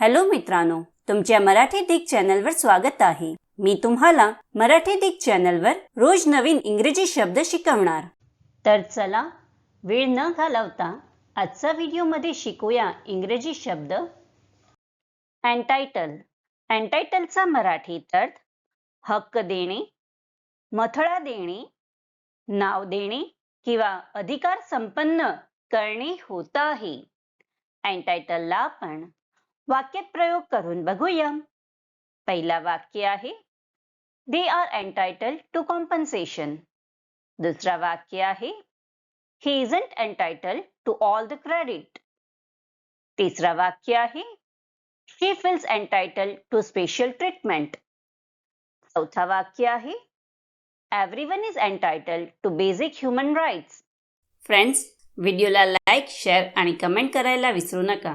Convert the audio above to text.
Hello मित्रांनो तुमच्या मराठी दिग चॅनलवर स्वागत आहे. मी तुम्हाला मराठी दिग चॅनलवर रोज नवीन इंग्रजी शब्द शिकवणार. तर चला वेळ न घालवता आजचा व्हिडिओमध्ये शिकूया इंग्रजी शब्द. अँटायटल अँटायटलचा मराठीत अर्थ हक्क देणे मथळा देणे नाव देणे किंवा अधिकार संपन्न करणे होत आहे. अँटायटलला आपण वाक्यात प्रयोग करून बघूया. पहिला वाक्य आहे they are entitled to compensation दुसरा वाक्य आहे ही isn't entitled to all the credit तिसरा वाक्य आहे she feels entitled to special treatment चौथा वाक्य आहे everyone is entitled to basic human rights friends व्हिडिओला लाईक शेअर आणि कमेंट करायला विसरू नका.